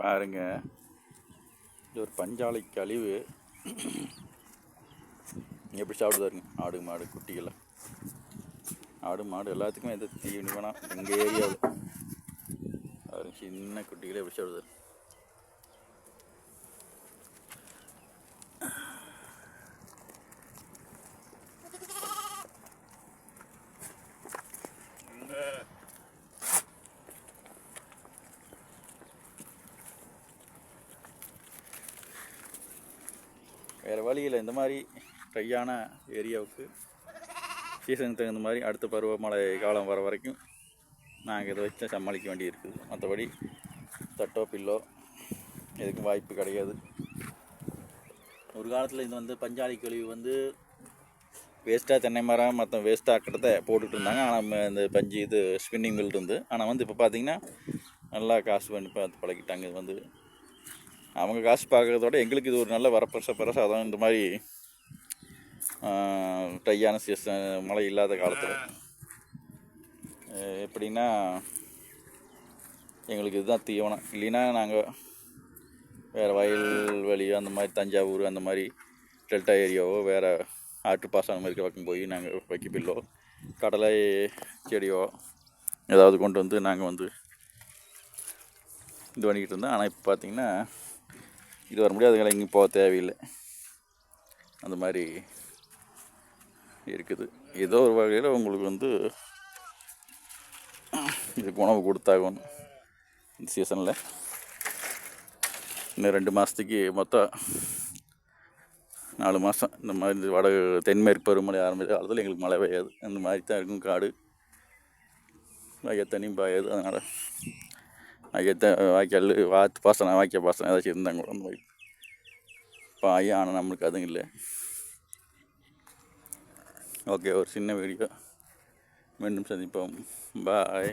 பாருங்க. இது ஒரு பஞ்சாலை கழிவு. எப்படி சாப்பிடுதாருங்க ஆடு மாடு குட்டிகளை. ஆடு மாடு எல்லாத்துக்குமே எந்த தீவனி வேணாம் எங்கள் ஏரியாவில் பாருங்க சின்ன குட்டிகளை எப்படி சாப்பிடுதாரு வேறு வழியில் இந்த மாதிரி ட்ரையான ஏரியாவுக்கு சீசனுக்கு தகுந்த மாதிரி அடுத்த பருவமழை காலம் வர வரைக்கும் நாங்கள் இதை வச்சு சமாளிக்க வேண்டி இருக்குது மற்றபடி தட்டோ பில்லோ எதுக்கும் வாய்ப்பு கிடையாது. ஒரு காலத்தில் இது வந்து பஞ்சாலி கழிவு வந்து வேஸ்ட்டாக தென்னை மரம் மற்ற வேஸ்ட்டாக கட்டத்தை போட்டுட்டு இருந்தாங்க. ஆனால் இந்த பஞ்சு இது ஸ்பின்னிங் மில் இருந்து. ஆனால் வந்து இப்போ பார்த்தீங்கன்னா நல்லா காசு பண்ணி பார்த்து பழகிட்டாங்க. இது வந்து அவங்க காசு பார்க்கறதோட எங்களுக்கு இது ஒரு நல்ல வரப்பிரச பிரசாதம். இந்த மாதிரி ட்ரையான சீசன் மழை இல்லாத காலத்தில். எப்படின்னா எங்களுக்கு இதுதான் தீவனம். இல்லைன்னா நாங்கள் வேறு வயல்வெளி அந்த மாதிரி தஞ்சாவூர் அந்த மாதிரி டெல்டா ஏரியாவோ வேறு ஆற்றுப்பாசனம் இருக்க பக்கம் போய் நாங்கள் வைக்கப்பில்லோ கடலை செடியோ ஏதாவது கொண்டு வந்து நாங்கள் வந்து இது பண்ணிக்கிட்டு இருந்தோம். ஆனால் இப்போ பார்த்தீங்கன்னா இது வர முடியாது எங்கேயும் போக தேவையில்லை. அந்த மாதிரி இருக்குது. ஏதோ ஒரு வகையில் உங்களுக்கு வந்து இதுக்கு உணவு கொடுத்தாகணும். இந்த சீசனில் இன்னும் ரெண்டு மாதத்துக்கு மொத்தம் நாலு மாதம் இந்த மாதிரி இந்த வட தென்மேற்கு பருவமழை ஆரம்பித்த காலத்தில் எங்களுக்கு மழை பெய்யாது. அந்த மாதிரி தான் இருக்கும் காடு. வாய்க்கால் தண்ணியும் பாயாது அதனால் வாய்க்கால் வாய்க்கால் வாத்து பாசனம் வாய்க்கால் பாசனம் ஏதாச்சும் இருந்தாங்க கூட அந்த மாதிரி பாயும் ஆனால் நம்மளுக்கு அதுவும் இல்லை ஓகே ஒரு சின்ன வீடியோ மீண்டும் சந்திப்போம் பாய்